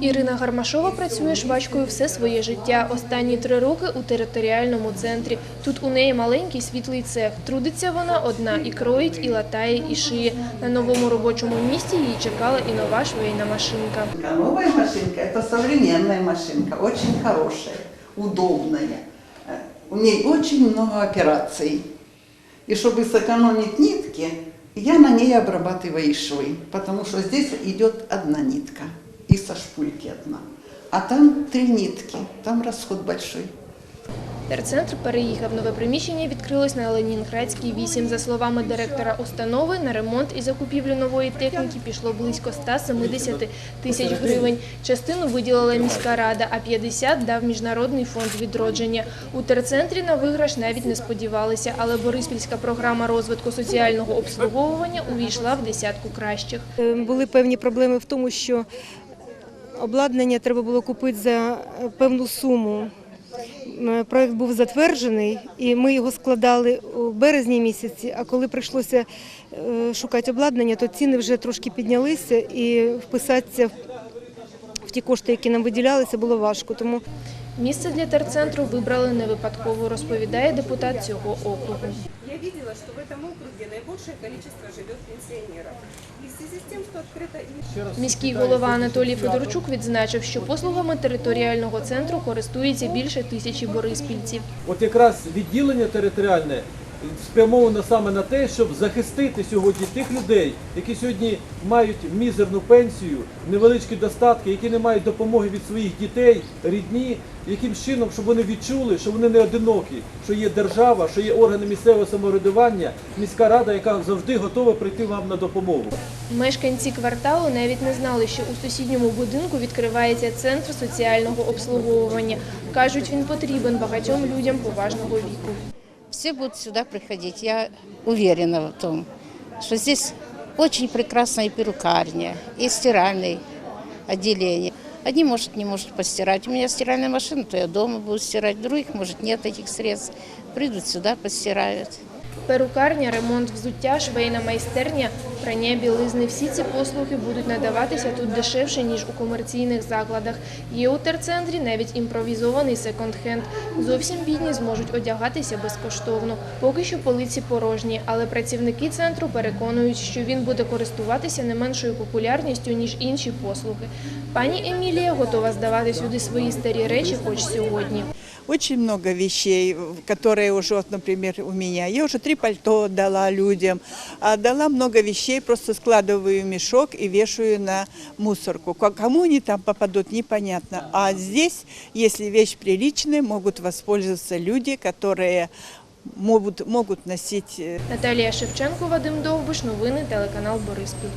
Ірина Гармашова працює швачкою все своє життя. Останні три роки у територіальному центрі. Тут у неї маленький світлий цех. Трудиться вона одна і кроїть, і латає, і шиє. На новому робочому місці її чекала і нова швейна машинка. Новая машинка – это современная машинка, очень хорошая, удобная. Э, У ней очень много операций. И чтобы сэкономить нитки, я на ней обрабатываю швы, потому что здесь идет одна нитка и со шпульки одна. А там три нитки, там расход большой. Терцентр переїхав. Нове приміщення відкрилось на Ленінградській 8. За словами директора установи, на ремонт і закупівлю нової техніки пішло близько 170 тисяч гривень. Частину виділила міська рада, а 50 дав Міжнародний фонд відродження. У терцентрі на виграш навіть не сподівалися, але Бориспільська програма розвитку соціального обслуговування увійшла в десятку кращих. Е, Були певні проблеми в тому, що обладнання треба було купити за е, певну суму. М, Проект був затверджений, і ми його складали у березні місяці. А коли прийшлося е, шукати обладнання, то ціни вже трошки піднялися, і вписатися в ті кошти, які нам виділялися, було важко. Тому Місце для терцентру вибрали не випадково, розповідає депутат цього округу. Я бачила, що в этом окрузі найбільше количество живе пенсіонерів. Міський голова Анатолій Федорчук відзначив, що послугами територіального центру користується більше тисячі бориспільців. От якраз відділення територіальне спрямовано саме на те, щоб захистити сьогодні тих людей, які сьогодні мають мізерну пенсію, невеличкі достатки, які не мають допомоги від своїх дітей, рідні, яким чином, щоб вони відчули, що вони не одинокі, що є держава, що є органи місцевого самоврядування, міська рада, яка завжди готова прийти вам на допомогу. Мешканці кварталу навіть не знали, що у сусідньому будинку відкривається центр соціального обслуговування. Кажуть, він потрібен багатьом людям поважного віку. Все будут сюда приходить. Я уверена в том, что здесь очень прекрасная перукарня, и стиральное отделение. Одни, может, не может постирать. У меня стиральная машина, то я дома буду стирать. Других, может, нет этих средств. Придут сюда, постирают. Перукарня, ремонт взуття, швейна майстерня, прання білизни. Всі ці послуги будуть надаватися тут дешевше, ніж у комерційних закладах. Є у терцентрі навіть імпровізований секонд-хенд. Зовсім бідні зможуть одягатися безкоштовно. Поки що полиці порожні, але працівники центру переконують, що він буде користуватися не меншою популярністю, ніж інші послуги. Пані Емілія готова здавати сюди свої старі речі хоч сьогодні. Очень много вещей, которые уже, например, у меня. Я уже три пальто дала людям, дала много вещей, просто складываю в мешок и вешаю на мусорку. Ко- Кому они там попадут, непонятно. А здесь, если вещь приличная, могут воспользоваться люди, которые могут, могут носить э, Наталія Шевченко, Вадим Довбиш, новини телеканал Бориспіль.